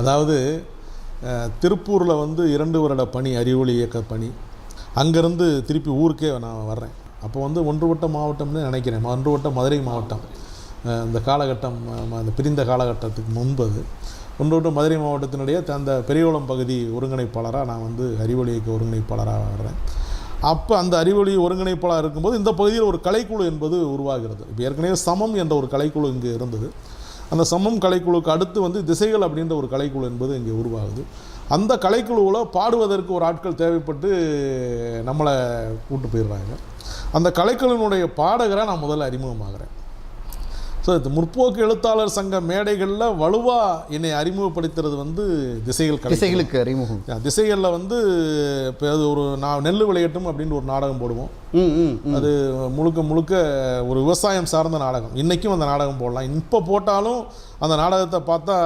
அதாவது திருப்பூரில் வந்து இரண்டு வருட பணி அறிவொளி இயக்க பணி. அங்கேருந்து திருப்பி ஊருக்கே நான் வர்றேன். அப்போ வந்து ஒன்றுவட்ட மாவட்டம்னு நினைக்கிறேன். ஒன்றுவட்ட மதுரை மாவட்டம். இந்த காலகட்டம் அந்த பிரிந்த காலகட்டத்துக்கு முன்பு. அது ஒன்றுபட்ட மதுரை மாவட்டத்தினுடைய அந்த பெரியகுளம் பகுதி ஒருங்கிணைப்பாளராக நான் வந்து அறிவொளி இயக்க ஒருங்கிணைப்பாளராக வர்றேன். அப்போ அந்த அறிவொளி ஒருங்கிணைப்பாளர் இருக்கும்போது இந்த பகுதியில் ஒரு கலைக்குழு என்பது உருவாகிறது. இப்போ ஏற்கனவே சமம் என்ற ஒரு கலைக்குழு இங்கே இருந்தது. அந்த சமம் கலைக்குழுக்கு அடுத்து வந்து திசைகள் அப்படின்ற ஒரு கலைக்குழு என்பது இங்கே உருவாகுது. அந்த கலைக்குழுவில் பாடுவதற்கு ஒரு ஆட்கள் தேவைப்பட்டு நம்மளை கூட்டு போயிடுறாங்க. அந்த கலைக்குழுவினுடைய பாடகரை நான் முதல்ல அறிமுகமாகிறேன். ஸோ இது முற்போக்கு எழுத்தாளர் சங்க மேடைகளில் வலுவாக என்னை அறிமுகப்படுத்துறது வந்து திசைகள் திசைகளுக்கு அறிமுகம். திசைகளில் வந்து இப்போ அது ஒரு நான் நெல் விளையட்டும் அப்படின்னு ஒரு நாடகம் போடுவோம். அது முழுக்க முழுக்க ஒரு விவசாயம் சார்ந்த நாடகம். இன்றைக்கும் அந்த நாடகம் போடலாம். இப்போ போட்டாலும் அந்த நாடகத்தை பார்த்தா